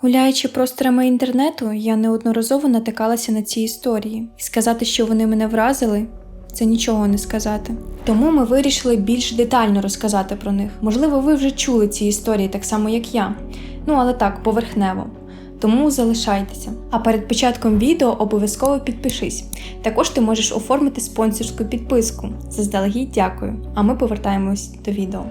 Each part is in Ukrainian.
Гуляючи просторами інтернету, я неодноразово натикалася на ці історії, і сказати, що вони мене вразили, це нічого не сказати. Тому ми вирішили більш детально розказати про них. Можливо, ви вже чули ці історії так само, як я. Ну але так, поверхнево. Тому залишайтеся. А перед початком відео обов'язково підпишись. Також ти можеш оформити спонсорську підписку. Заздалегідь дякую. А ми повертаємось до відео.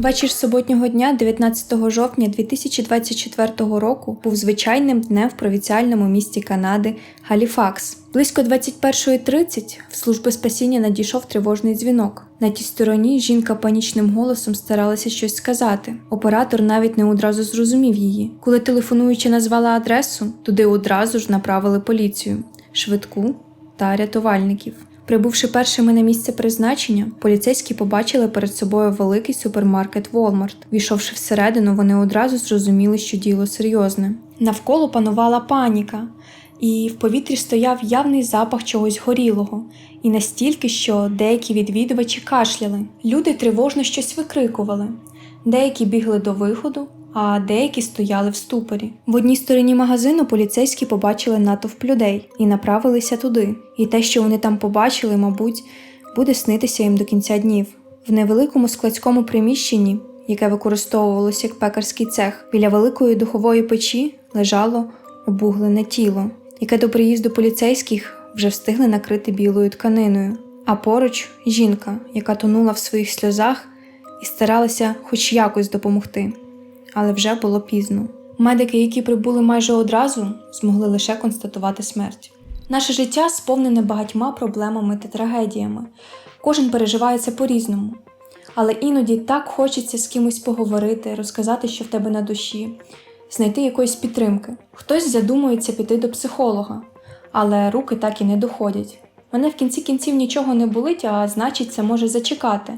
Вечір суботнього дня, 19 жовтня 2024 року, був звичайним днем в провінціальному місті Канади Галіфакс. Близько 21.30 в служби спасіння надійшов тривожний дзвінок. На тій стороні жінка панічним голосом старалася щось сказати. Оператор навіть не одразу зрозумів її. Коли телефонуючи назвала адресу, туди одразу ж направили поліцію, швидку та рятувальників. Прибувши першими на місце призначення, поліцейські побачили перед собою великий супермаркет Walmart. Війшовши всередину, вони одразу зрозуміли, що діло серйозне. Навколо панувала паніка, і в повітрі стояв явний запах чогось горілого, і настільки, що деякі відвідувачі кашляли. Люди тривожно щось викрикували. Деякі бігли до виходу, а деякі стояли в ступорі. В одній стороні магазину поліцейські побачили натовп людей і направилися туди. І те, що вони там побачили, мабуть, буде снитися їм до кінця днів. В невеликому складському приміщенні, яке використовувалося як пекарський цех, біля великої духової печі лежало обуглене тіло, яке до приїзду поліцейських вже встигли накрити білою тканиною. А поруч жінка, яка тонула в своїх сльозах і старалася хоч якось допомогти але вже було пізно. Медики, які прибули майже одразу, змогли лише констатувати смерть. Наше життя сповнене багатьма проблемами та трагедіями. Кожен переживає це по-різному. Але іноді так хочеться з кимось поговорити, розказати, що в тебе на душі, знайти якоїсь підтримки. Хтось задумується піти до психолога, але руки так і не доходять. Мене в кінці кінців нічого не болить, а значить, це може зачекати,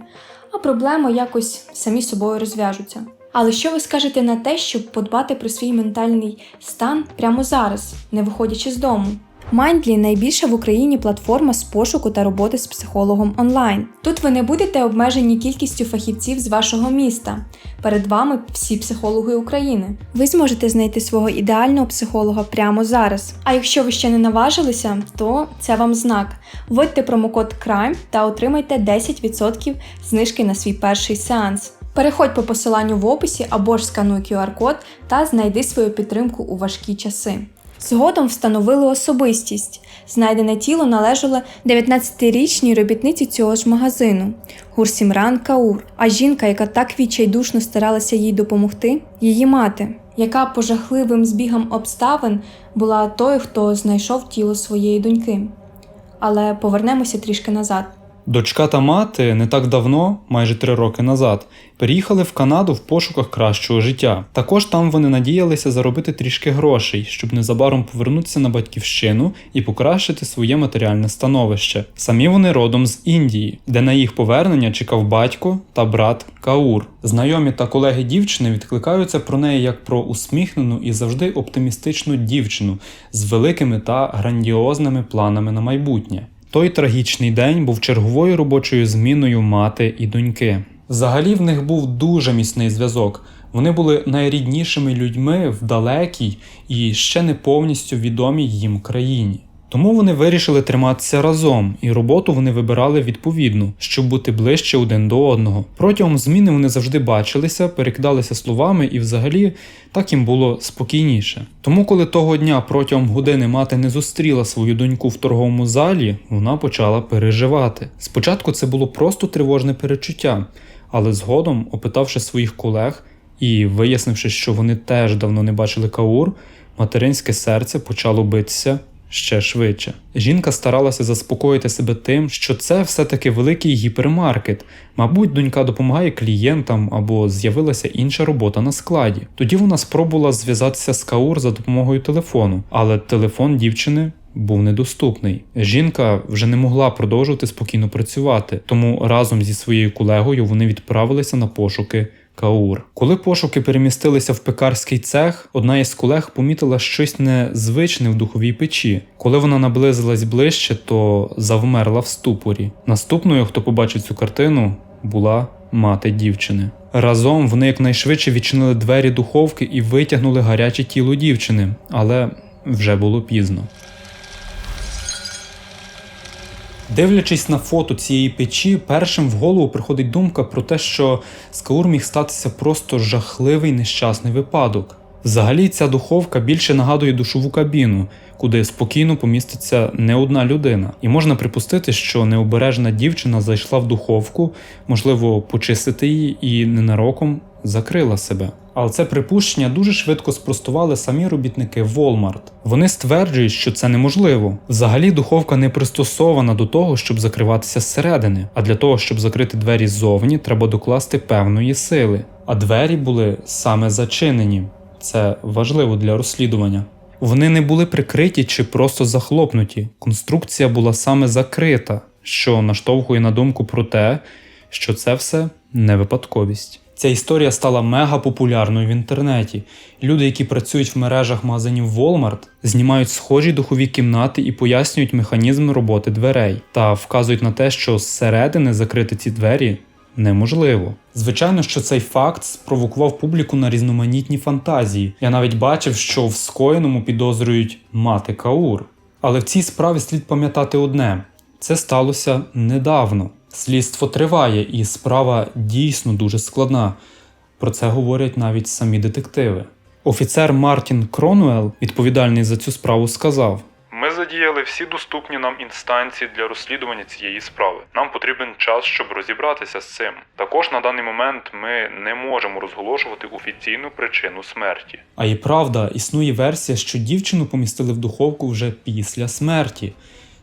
а проблеми якось самі собою розв'яжуться. Але що ви скажете на те, щоб подбати про свій ментальний стан прямо зараз, не виходячи з дому? Mindly – найбільша в Україні платформа з пошуку та роботи з психологом онлайн. Тут ви не будете обмежені кількістю фахівців з вашого міста. Перед вами всі психологи України. Ви зможете знайти свого ідеального психолога прямо зараз. А якщо ви ще не наважилися, то це вам знак. Вводьте промокод CRIME та отримайте 10% знижки на свій перший сеанс. Переходь по посиланню в описі або ж скануй QR-код та знайди свою підтримку у важкі часи. Згодом встановили особистість. Знайдене тіло належало 19-річній робітниці цього ж магазину Гурсімран Каур, а жінка, яка так відчайдушно старалася їй допомогти, її мати, яка по жахливим збігам обставин була тою, хто знайшов тіло своєї доньки. Але повернемося трішки назад. Дочка та мати не так давно, майже три роки назад, переїхали в Канаду в пошуках кращого життя. Також там вони надіялися заробити трішки грошей, щоб незабаром повернутися на батьківщину і покращити своє матеріальне становище. Самі вони родом з Індії, де на їх повернення чекав батько та брат Каур. Знайомі та колеги дівчини відкликаються про неї як про усміхнену і завжди оптимістичну дівчину з великими та грандіозними планами на майбутнє. Той трагічний день був черговою робочою зміною мати і доньки. Взагалі в них був дуже міцний зв'язок. Вони були найріднішими людьми в далекій і ще не повністю відомій їм країні. Тому вони вирішили триматися разом, і роботу вони вибирали відповідну, щоб бути ближче один до одного. Протягом зміни вони завжди бачилися, перекидалися словами, і взагалі так їм було спокійніше. Тому, коли того дня протягом години мати не зустріла свою доньку в торговому залі, вона почала переживати. Спочатку це було просто тривожне перечуття, але згодом, опитавши своїх колег і вияснивши, що вони теж давно не бачили Каур, материнське серце почало битися ще швидше. Жінка старалася заспокоїти себе тим, що це все-таки великий гіпермаркет. Мабуть, донька допомагає клієнтам або з'явилася інша робота на складі. Тоді вона спробувала зв'язатися з Каур за допомогою телефону, але телефон дівчини. Був недоступний. Жінка вже не могла продовжувати спокійно працювати, тому разом зі своєю колегою вони відправилися на пошуки Каур. Коли пошуки перемістилися в пекарський цех, одна із колег помітила щось незвичне в духовій печі. Коли вона наблизилась ближче, то завмерла в ступорі. Наступною, хто побачив цю картину, була мати дівчини. Разом вони якнайшвидше відчинили двері духовки і витягнули гаряче тіло дівчини, але вже було пізно. Дивлячись на фото цієї печі, першим в голову приходить думка про те, що з Каур міг статися просто жахливий нещасний випадок. Взагалі, ця духовка більше нагадує душову кабіну, куди спокійно поміститься не одна людина. І можна припустити, що необережна дівчина зайшла в духовку, можливо, почистити її і ненароком закрила себе. Але це припущення дуже швидко спростували самі робітники Walmart. Вони стверджують, що це неможливо. Взагалі, духовка не пристосована до того, щоб закриватися зсередини, а для того, щоб закрити двері ззовні, треба докласти певної сили. А двері були саме зачинені. Це важливо для розслідування. Вони не були прикриті чи просто захлопнуті. Конструкція була саме закрита, що наштовхує на думку про те, що це все не випадковість. Ця історія стала мега популярною в інтернеті. Люди, які працюють в мережах магазинів Walmart, знімають схожі духові кімнати і пояснюють механізм роботи дверей та вказують на те, що зсередини закрити ці двері неможливо. Звичайно, що цей факт спровокував публіку на різноманітні фантазії. Я навіть бачив, що в скоєному підозрюють мати Каур. Але в цій справі слід пам'ятати одне: це сталося недавно. Слідство триває, і справа дійсно дуже складна. Про це говорять навіть самі детективи. Офіцер Мартін Кронуел, відповідальний за цю справу, сказав: Ми задіяли всі доступні нам інстанції для розслідування цієї справи. Нам потрібен час, щоб розібратися з цим. Також на даний момент ми не можемо розголошувати офіційну причину смерті. А і правда, існує версія, що дівчину помістили в духовку вже після смерті.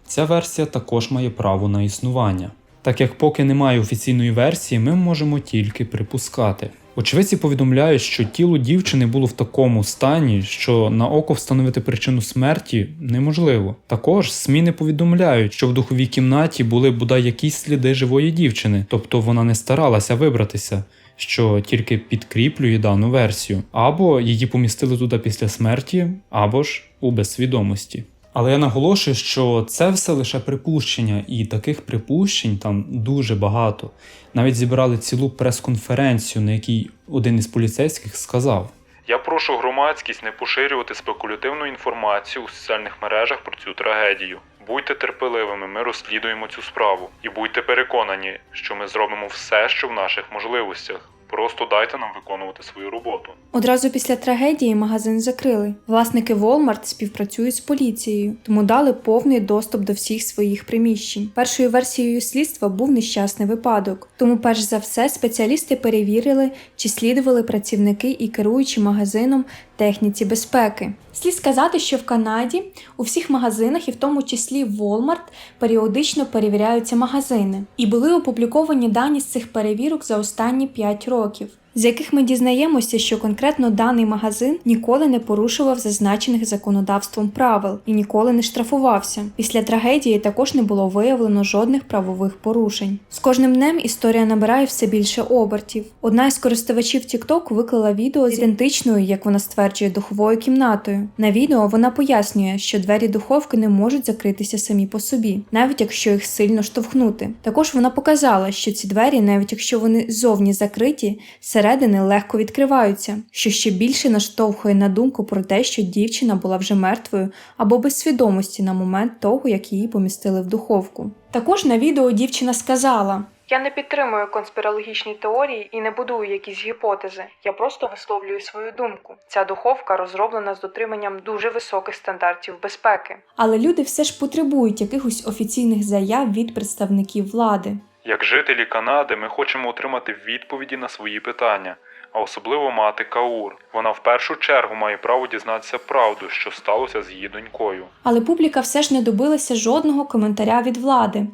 Ця версія також має право на існування. Так як поки немає офіційної версії, ми можемо тільки припускати. Очевидці повідомляють, що тіло дівчини було в такому стані, що на око встановити причину смерті неможливо. Також СМІ не повідомляють, що в духовій кімнаті були бодай якісь сліди живої дівчини, тобто вона не старалася вибратися, що тільки підкріплює дану версію, або її помістили туди після смерті, або ж у безсвідомості. Але я наголошую, що це все лише припущення, і таких припущень там дуже багато. Навіть зібрали цілу прес-конференцію, на якій один із поліцейських сказав: Я прошу громадськість не поширювати спекулятивну інформацію у соціальних мережах про цю трагедію. Будьте терпеливими, ми розслідуємо цю справу. І будьте переконані, що ми зробимо все, що в наших можливостях. Просто дайте нам виконувати свою роботу. Одразу після трагедії магазин закрили. Власники Walmart співпрацюють з поліцією, тому дали повний доступ до всіх своїх приміщень. Першою версією слідства був нещасний випадок. Тому, перш за все, спеціалісти перевірили, чи слідували працівники і керуючі магазином техніці безпеки. Слід сказати, що в Канаді у всіх магазинах, і в тому числі Walmart, періодично перевіряються магазини, і були опубліковані дані з цих перевірок за останні 5 років років. З яких ми дізнаємося, що конкретно даний магазин ніколи не порушував зазначених законодавством правил і ніколи не штрафувався. Після трагедії також не було виявлено жодних правових порушень. З кожним днем історія набирає все більше обертів. Одна із користувачів TikTok виклала відео з ідентичною, як вона стверджує, духовою кімнатою. На відео вона пояснює, що двері духовки не можуть закритися самі по собі, навіть якщо їх сильно штовхнути. Також вона показала, що ці двері, навіть якщо вони зовні закриті, зсередини легко відкриваються, що ще більше наштовхує на думку про те, що дівчина була вже мертвою або без свідомості на момент того, як її помістили в духовку. Також на відео дівчина сказала. Я не підтримую конспірологічні теорії і не будую якісь гіпотези. Я просто висловлюю свою думку. Ця духовка розроблена з дотриманням дуже високих стандартів безпеки. Але люди все ж потребують якихось офіційних заяв від представників влади. Як жителі Канади, ми хочемо отримати відповіді на свої питання, а особливо мати Каур. Вона в першу чергу має право дізнатися правду, що сталося з її донькою. Але публіка все ж не добилася жодного коментаря від влади.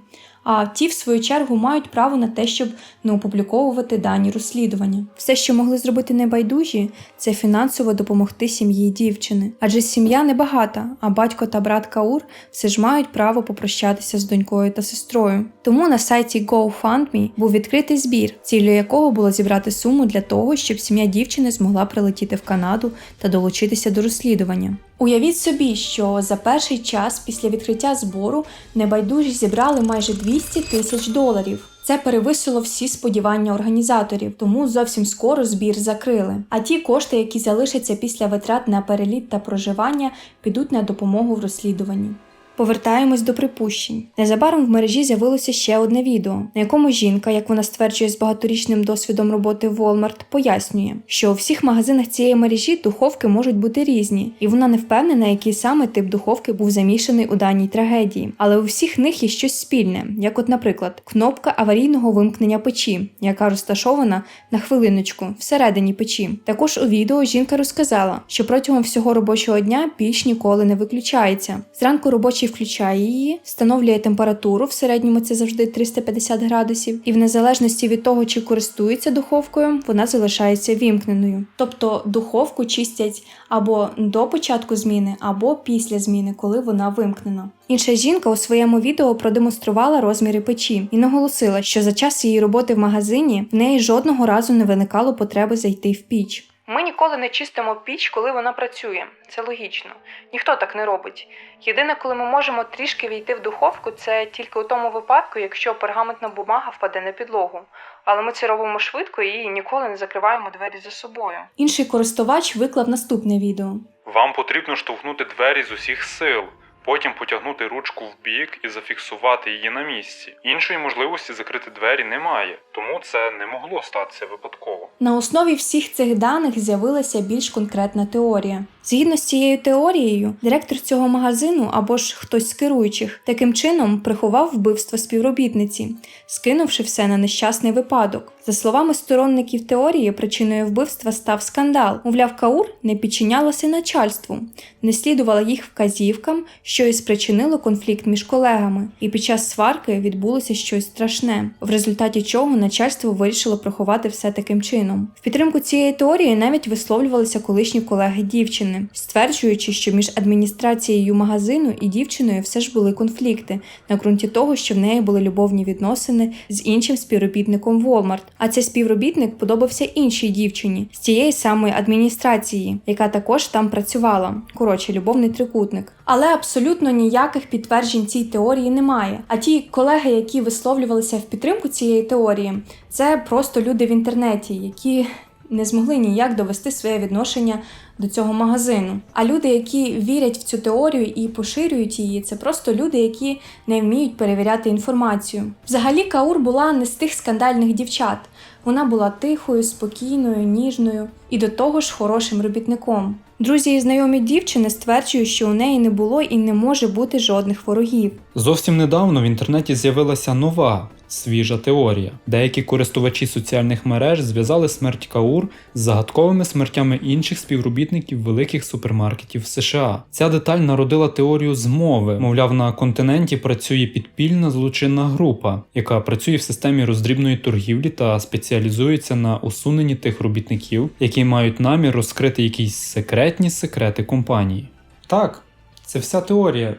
А ті, в свою чергу, мають право на те, щоб не опубліковувати дані розслідування. Все, що могли зробити небайдужі, це фінансово допомогти сім'ї дівчини. Адже сім'я небагата, а батько та брат Каур все ж мають право попрощатися з донькою та сестрою. Тому на сайті GoFundMe був відкритий збір, ціллю якого було зібрати суму для того, щоб сім'я дівчини змогла прилетіти в Канаду та долучитися до розслідування. Уявіть собі, що за перший час після відкриття збору небайдужі зібрали майже 200 тисяч доларів. Це перевисило всі сподівання організаторів, тому зовсім скоро збір закрили. А ті кошти, які залишаться після витрат на переліт та проживання, підуть на допомогу в розслідуванні. Повертаємось до припущень. Незабаром в мережі з'явилося ще одне відео, на якому жінка, як вона стверджує з багаторічним досвідом роботи в Walmart, пояснює, що у всіх магазинах цієї мережі духовки можуть бути різні, і вона не впевнена, який саме тип духовки був замішаний у даній трагедії. Але у всіх них є щось спільне, як, от, наприклад, кнопка аварійного вимкнення печі, яка розташована на хвилиночку всередині печі. Також у відео жінка розказала, що протягом всього робочого дня піч ніколи не виключається. Зранку робочий включає її, встановлює температуру, в середньому це завжди 350 градусів, і в незалежності від того, чи користується духовкою, вона залишається вімкненою. Тобто духовку чистять або до початку зміни, або після зміни, коли вона вимкнена. Інша жінка у своєму відео продемонструвала розміри печі і наголосила, що за час її роботи в магазині в неї жодного разу не виникало потреби зайти в піч. Ми ніколи не чистимо піч, коли вона працює. Це логічно. Ніхто так не робить. Єдине, коли ми можемо трішки війти в духовку, це тільки у тому випадку, якщо пергаментна бумага впаде на підлогу. Але ми це робимо швидко і ніколи не закриваємо двері за собою. Інший користувач виклав наступне відео. Вам потрібно штовхнути двері з усіх сил, потім потягнути ручку в бік і зафіксувати її на місці. Іншої можливості закрити двері немає, тому це не могло статися випадково. На основі всіх цих даних з'явилася більш конкретна теорія. Згідно з цією теорією, директор цього магазину або ж хтось з керуючих таким чином приховав вбивство співробітниці, скинувши все на нещасний випадок. За словами сторонників теорії, причиною вбивства став скандал. Мовляв, Каур не підчинялася начальству, не слідувала їх вказівкам, що і спричинило конфлікт між колегами. І під час сварки відбулося щось страшне, в результаті чого начальство вирішило приховати все таким чином. В підтримку цієї теорії навіть висловлювалися колишні колеги дівчини, стверджуючи, що між адміністрацією магазину і дівчиною все ж були конфлікти на ґрунті того, що в неї були любовні відносини з іншим співробітником Walmart. А цей співробітник подобався іншій дівчині з тієї самої адміністрації, яка також там працювала. Коротше, любовний трикутник. Але абсолютно ніяких підтверджень цій теорії немає. А ті колеги, які висловлювалися в підтримку цієї теорії, це просто люди в інтернеті, які не змогли ніяк довести своє відношення до цього магазину. А люди, які вірять в цю теорію і поширюють її, це просто люди, які не вміють перевіряти інформацію. Взагалі, Каур була не з тих скандальних дівчат. Вона була тихою, спокійною, ніжною і до того ж хорошим робітником. Друзі і знайомі дівчини стверджують, що у неї не було і не може бути жодних ворогів. Зовсім недавно в інтернеті з'явилася нова свіжа теорія. Деякі користувачі соціальних мереж зв'язали смерть Каур з загадковими смертями інших співробітників великих супермаркетів США. Ця деталь народила теорію змови. Мовляв, на континенті працює підпільна злочинна група, яка працює в системі роздрібної торгівлі та спеціалізується на усуненні тих робітників, які мають намір розкрити якісь секретні секрети компанії. Так, це вся теорія.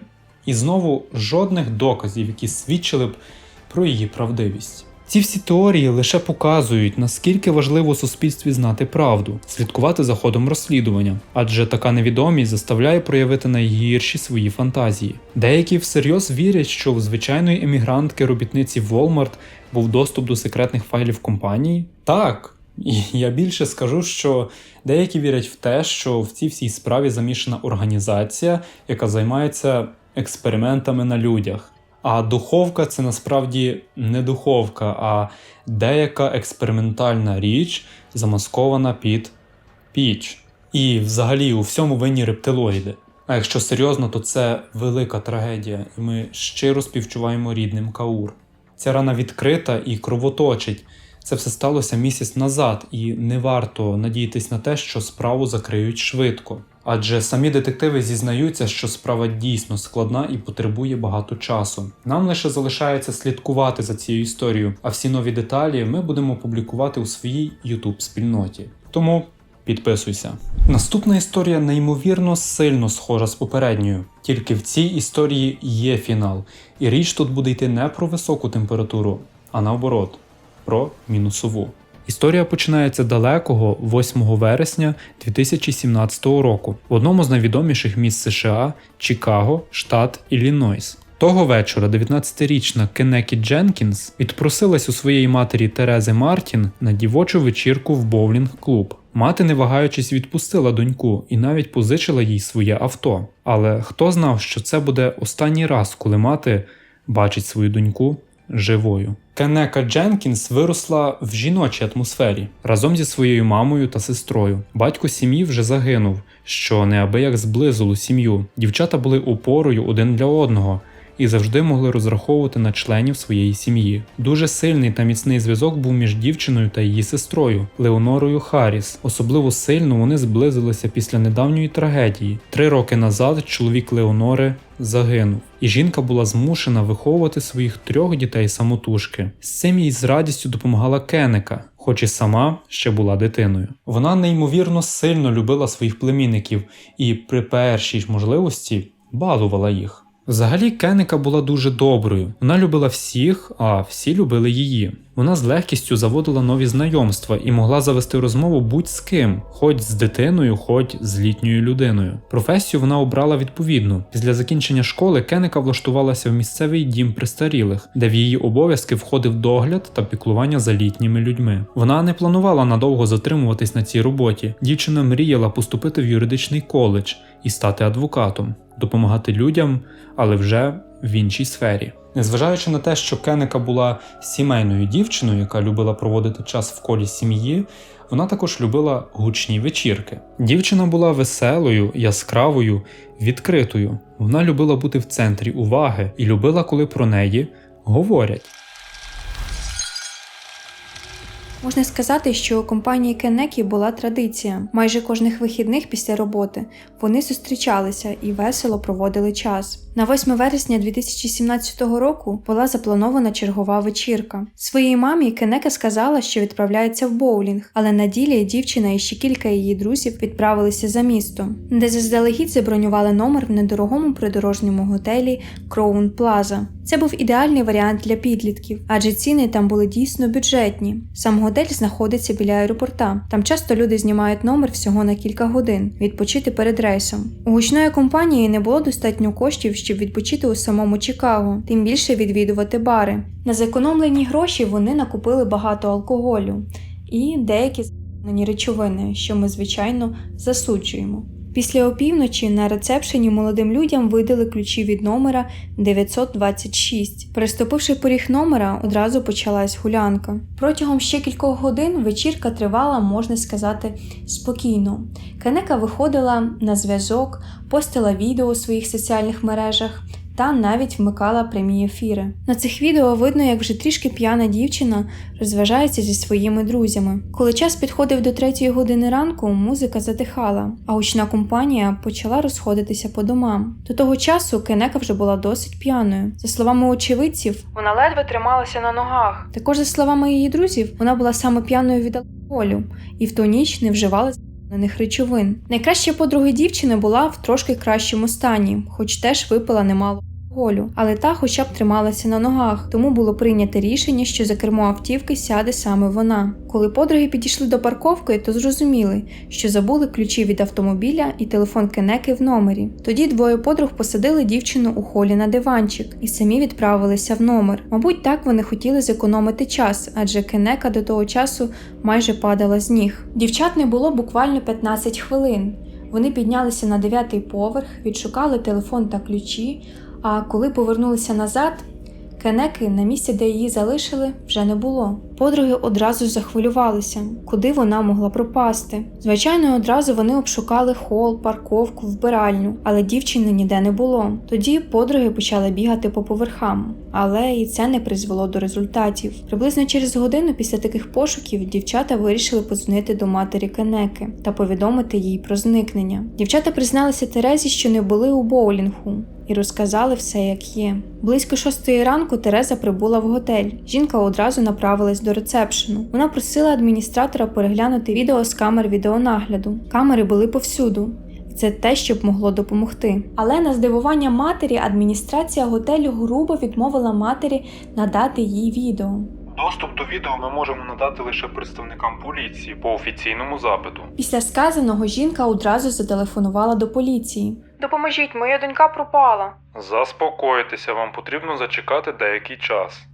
І знову жодних доказів, які свідчили б про її правдивість. Ці всі теорії лише показують, наскільки важливо суспільстві знати правду, слідкувати за ходом розслідування, адже така невідомість заставляє проявити найгірші свої фантазії. Деякі всерйоз вірять, що в звичайної емігрантки робітниці Walmart був доступ до секретних файлів компанії. Так, і я більше скажу, що деякі вірять в те, що в цій всій справі замішана організація, яка займається експериментами на людях. А духовка це насправді не духовка, а деяка експериментальна річ, замаскована під піч. І взагалі у всьому винні рептилоїди. А якщо серйозно, то це велика трагедія, і ми щиро співчуваємо рідним Каур. Ця рана відкрита і кровоточить. Це все сталося місяць назад, і не варто надіятись на те, що справу закриють швидко. Адже самі детективи зізнаються, що справа дійсно складна і потребує багато часу. Нам лише залишається слідкувати за цією історією, а всі нові деталі ми будемо публікувати у своїй YouTube спільноті. Тому підписуйся. Наступна історія неймовірно сильно схожа з попередньою, тільки в цій історії є фінал, і річ тут буде йти не про високу температуру, а наоборот, про мінусову. Історія починається далекого 8 вересня 2017 року в одному з найвідоміших міст США Чикаго, штат Іллінойс. Того вечора 19-річна Кенекі Дженкінс відпросилась у своєї матері Терези Мартін на дівочу вечірку в боулінг-клуб. Мати, не вагаючись, відпустила доньку і навіть позичила їй своє авто. Але хто знав, що це буде останній раз, коли мати бачить свою доньку живою. Кенека Дженкінс виросла в жіночій атмосфері разом зі своєю мамою та сестрою. Батько сім'ї вже загинув, що неабияк зблизило сім'ю. Дівчата були опорою один для одного і завжди могли розраховувати на членів своєї сім'ї. Дуже сильний та міцний зв'язок був між дівчиною та її сестрою Леонорою Харріс. Особливо сильно вони зблизилися після недавньої трагедії. Три роки назад чоловік Леонори загинув, і жінка була змушена виховувати своїх трьох дітей самотужки. З цим їй з радістю допомагала Кенека, хоч і сама ще була дитиною. Вона неймовірно сильно любила своїх племінників і при першій можливості балувала їх. Взагалі Кенека була дуже доброю. Вона любила всіх, а всі любили її. Вона з легкістю заводила нові знайомства і могла завести розмову будь з ким, хоч з дитиною, хоч з літньою людиною. Професію вона обрала відповідну. Після закінчення школи Кенека влаштувалася в місцевий дім престарілих, де в її обов'язки входив догляд та піклування за літніми людьми. Вона не планувала надовго затримуватись на цій роботі. Дівчина мріяла поступити в юридичний коледж і стати адвокатом, допомагати людям, але вже в іншій сфері. Незважаючи на те, що Кенека була сімейною дівчиною, яка любила проводити час в колі сім'ї, вона також любила гучні вечірки. Дівчина була веселою, яскравою, відкритою. Вона любила бути в центрі уваги і любила, коли про неї говорять. Можна сказати, що у компанії Кенекі була традиція. Майже кожних вихідних після роботи вони зустрічалися і весело проводили час. На 8 вересня 2017 року була запланована чергова вечірка. Своїй мамі Кенека сказала, що відправляється в боулінг, але на ділі дівчина і ще кілька її друзів відправилися за місто, де заздалегідь забронювали номер в недорогому придорожньому готелі Кроун Плаза. Це був ідеальний варіант для підлітків, адже ціни там були дійсно бюджетні. Сам готель знаходиться біля аеропорта. Там часто люди знімають номер всього на кілька годин, відпочити перед рейсом. У гучної компанії не було достатньо коштів, щоб відпочити у самому Чикаго, тим більше відвідувати бари. На зекономлені гроші вони накупили багато алкоголю і деякі речовини, що ми звичайно засуджуємо. Після опівночі на рецепшені молодим людям видали ключі від номера 926. Приступивши поріг номера, одразу почалась гулянка. Протягом ще кількох годин вечірка тривала, можна сказати, спокійно. Кенека виходила на зв'язок, постила відео у своїх соціальних мережах та навіть вмикала прямі ефіри. На цих відео видно, як вже трішки п'яна дівчина розважається зі своїми друзями. Коли час підходив до третьої години ранку, музика затихала, а гучна компанія почала розходитися по домам. До того часу Кенека вже була досить п'яною. За словами очевидців, вона ледве трималася на ногах. Також, за словами її друзів, вона була саме п'яною від алкоголю і в ту ніч не вживала заборонених речовин. Найкраща подруга дівчини була в трошки кращому стані, хоч теж випила немало. Алкоголю, але та хоча б трималася на ногах, тому було прийнято рішення, що за кермо автівки сяде саме вона. Коли подруги підійшли до парковки, то зрозуміли, що забули ключі від автомобіля і телефон Кенеки в номері. Тоді двоє подруг посадили дівчину у холі на диванчик і самі відправилися в номер. Мабуть, так вони хотіли зекономити час, адже Кенека до того часу майже падала з ніг. Дівчат не було буквально 15 хвилин. Вони піднялися на дев'ятий поверх, відшукали телефон та ключі. А коли повернулися назад, Кенеки на місці, де її залишили, вже не було. Подруги одразу захвилювалися, куди вона могла пропасти. Звичайно, одразу вони обшукали хол, парковку, вбиральню, але дівчини ніде не було. Тоді подруги почали бігати по поверхам, але і це не призвело до результатів. Приблизно через годину після таких пошуків дівчата вирішили подзвонити до матері Кенеки та повідомити їй про зникнення. Дівчата призналися Терезі, що не були у боулінгу. І розказали все, як є. Близько шостої ранку Тереза прибула в готель. Жінка одразу направилась до рецепшену. Вона просила адміністратора переглянути відео з камер відеонагляду. Камери були повсюду. Це те, що б могло допомогти. Але на здивування матері адміністрація готелю грубо відмовила матері надати їй відео. Доступ до відео ми можемо надати лише представникам поліції по офіційному запиту. Після сказаного жінка одразу зателефонувала до поліції. Допоможіть, моя донька пропала. Заспокойтеся, вам потрібно зачекати деякий час.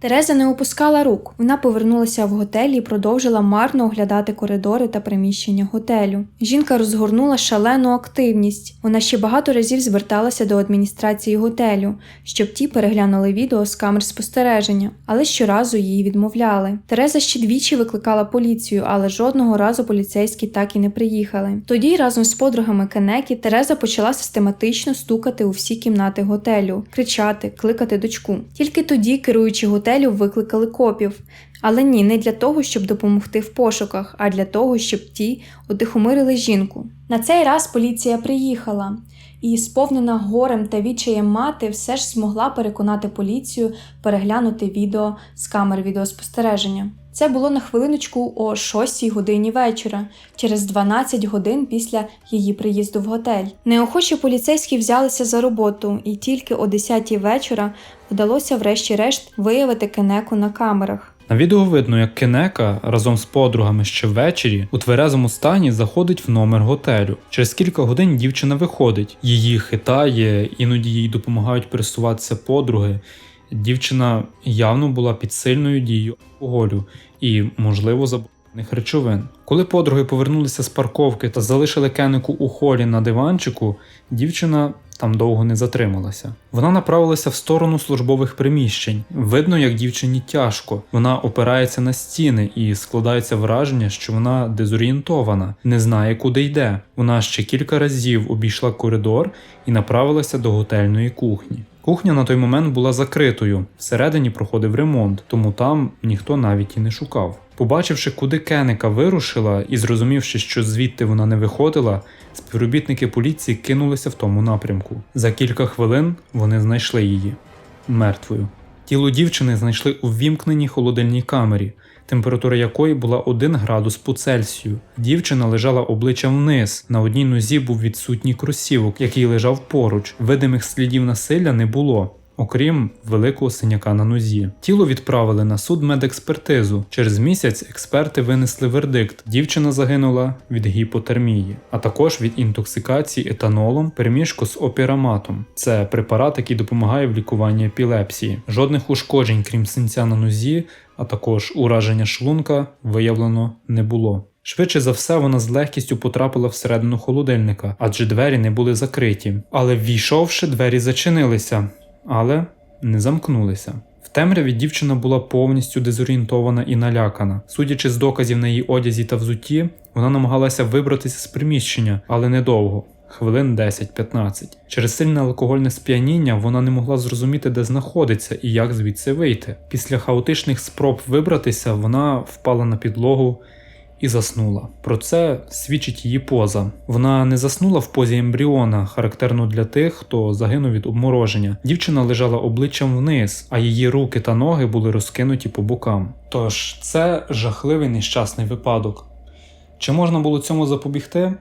Тереза не опускала рук. Вона повернулася в готель і продовжила марно оглядати коридори та приміщення готелю. Жінка розгорнула шалену активність. Вона ще багато разів зверталася до адміністрації готелю, щоб ті переглянули відео з камер спостереження, але щоразу її відмовляли. Тереза ще двічі викликала поліцію, але жодного разу поліцейські так і не приїхали. Тоді разом з подругами Кенекі Тереза почала систематично стукати у всі кімнати готелю, кричати, кликати дочку. Тільки тоді, керуючи готелю, викликали копів. Але ні, не для того, щоб допомогти в пошуках, а для того, щоб ті утихомирили жінку. На цей раз поліція приїхала, і сповнена горем та відчаєм мати все ж змогла переконати поліцію переглянути відео з камер відеоспостереження. Це було на хвилиночку о 6 годині вечора, через 12 годин після її приїзду в готель. Неохочі поліцейські взялися за роботу, і тільки о 10 вечора вдалося врешті-решт виявити кенеку на камерах. На відео видно, як Кенека разом з подругами ще ввечері у тверезому стані заходить в номер готелю. Через кілька годин дівчина виходить, її хитає, іноді їй допомагають пересуватися подруги. Дівчина явно була під сильною дією алкоголю і, можливо, заборонених речовин. Коли подруги повернулися з парковки та залишили Кенику у холі на диванчику, дівчина там довго не затрималася. Вона направилася в сторону службових приміщень. Видно, як дівчині тяжко. Вона опирається на стіни і складається враження, що вона дезорієнтована, не знає, куди йде. Вона ще кілька разів обійшла коридор і направилася до готельної кухні. Кухня на той момент була закритою, всередині проходив ремонт, тому там ніхто навіть і не шукав. Побачивши, куди Кенека вирушила, і зрозумівши, що звідти вона не виходила, співробітники поліції кинулися в тому напрямку. За кілька хвилин вони знайшли її мертвою. Тіло дівчини знайшли у ввімкненій холодильній камері, температура якої була 1 градус по Цельсію. Дівчина лежала обличчям вниз. На одній нозі був відсутній кросівок, який лежав поруч. Видимих слідів насилля не було. Окрім великого синяка на нозі, тіло відправили на суд медекспертизу. Через місяць експерти винесли вердикт: дівчина загинула від гіпотермії, а також від інтоксикації етанолом, перемішку з опіраматом. Це препарат, який допомагає в лікуванні епілепсії. Жодних ушкоджень, крім синця на нозі, а також ураження шлунка, виявлено не було. Швидше за все, вона з легкістю потрапила всередину холодильника, адже двері не були закриті. Але ввійшовши, двері зачинилися, але не замкнулися. В темряві дівчина була повністю дезорієнтована і налякана. Судячи з доказів на її одязі та взутті, вона намагалася вибратися з приміщення, але недовго. Хвилин 10-15. Через сильне алкогольне сп'яніння вона не могла зрозуміти, де знаходиться і як звідси вийти. Після хаотичних спроб вибратися, вона впала на підлогу і заснула. Про це свідчить її поза. Вона не заснула в позі ембріона, характерно для тих, хто загинув від обмороження. Дівчина лежала обличчям вниз, а її руки та ноги були розкинуті по бокам. Тож це жахливий нещасний випадок. Чи можна було цьому запобігти?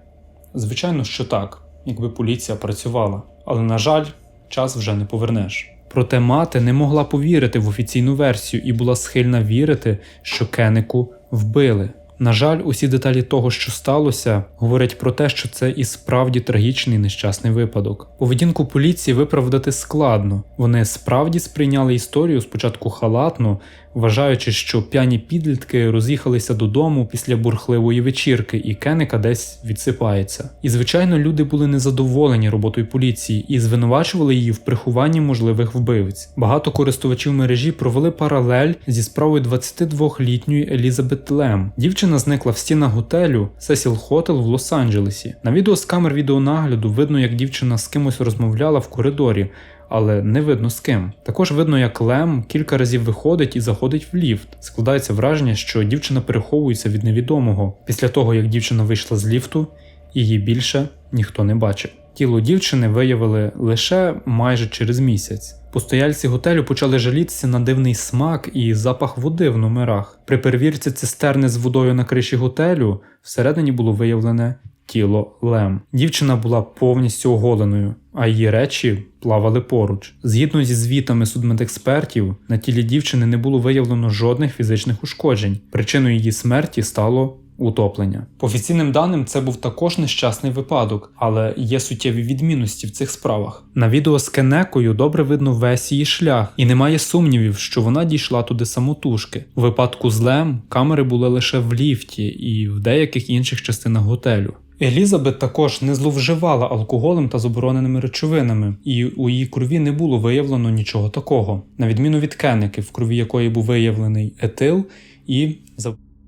Звичайно, що так, якби поліція працювала. Але, на жаль, час вже не повернеш. Проте мати не могла повірити в офіційну версію і була схильна вірити, що Кенику вбили. На жаль, усі деталі того, що сталося, говорять про те, що це і справді трагічний нещасний випадок. Поведінку поліції виправдати складно. Вони справді сприйняли історію спочатку халатно, вважаючи, що п'яні підлітки роз'їхалися додому після бурхливої вечірки, і Кенека десь відсипається. І звичайно, люди були незадоволені роботою поліції і звинувачували її в прихованні можливих вбивць. Багато користувачів мережі провели паралель зі справою 22-літньої Елізабет Лем. Дівчина зникла в стінах готелю Сесіл Хотел в Лос-Анджелесі. На відео з камер відеонагляду видно, як дівчина з кимось розмовляла в коридорі. Але не видно з ким. Також видно, як Лем кілька разів виходить і заходить в ліфт. Складається враження, що дівчина переховується від невідомого. Після того, як дівчина вийшла з ліфту, її більше ніхто не бачив. Тіло дівчини виявили лише майже через місяць. Постояльці готелю почали жалітися на дивний смак і запах води в номерах. При перевірці цистерни з водою на криші готелю всередині було виявлене тіло Лем. Дівчина була повністю оголеною, а її речі плавали поруч. Згідно зі звітами судмедекспертів, на тілі дівчини не було виявлено жодних фізичних ушкоджень. Причиною її смерті стало утоплення. По офіційним даним, це був також нещасний випадок, але є суттєві відмінності в цих справах. На відео з Кенекою добре видно весь її шлях, і немає сумнівів, що вона дійшла туди самотужки. У випадку з Лем камери були лише в ліфті і в деяких інших частинах готелю. Елізабет також не зловживала алкоголем та забороненими речовинами, і у її крові не було виявлено нічого такого, на відміну від Кенники, в крові якої був виявлений етил і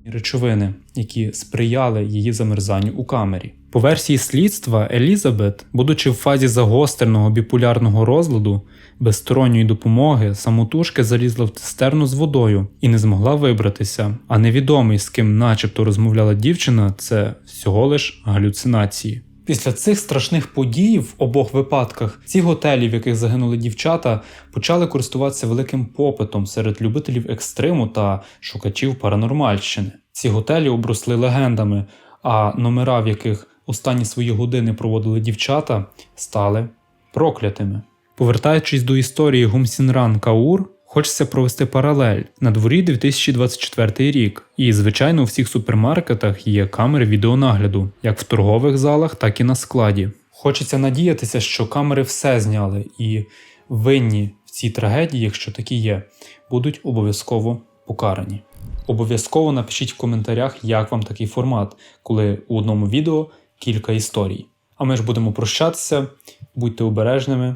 речовини, які сприяли її замерзанню у камері. По версії слідства, Елізабет, будучи в фазі загостреного біполярного розладу, без сторонньої допомоги самотужки залізла в цистерну з водою і не змогла вибратися. А невідомий, з ким начебто розмовляла дівчина, це всього лиш галюцинації. Після цих страшних подій в обох випадках ці готелі, в яких загинули дівчата, почали користуватися великим попитом серед любителів екстриму та шукачів паранормальщини. Ці готелі обросли легендами, а номера, в яких останні свої години проводили дівчата, стали проклятими. Повертаючись до історії Гумсінран Каур, хочеться провести паралель. На дворі 2024 рік, і, звичайно, у всіх супермаркетах є камери відеонагляду, як в торгових залах, так і на складі. Хочеться надіятися, що камери все зняли, і винні в цій трагедії, якщо такі є, будуть обов'язково покарані. Обов'язково напишіть в коментарях, як вам такий формат, коли у одному відео кілька історій. А ми ж будемо прощатися. Будьте обережними.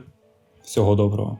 Всього доброго.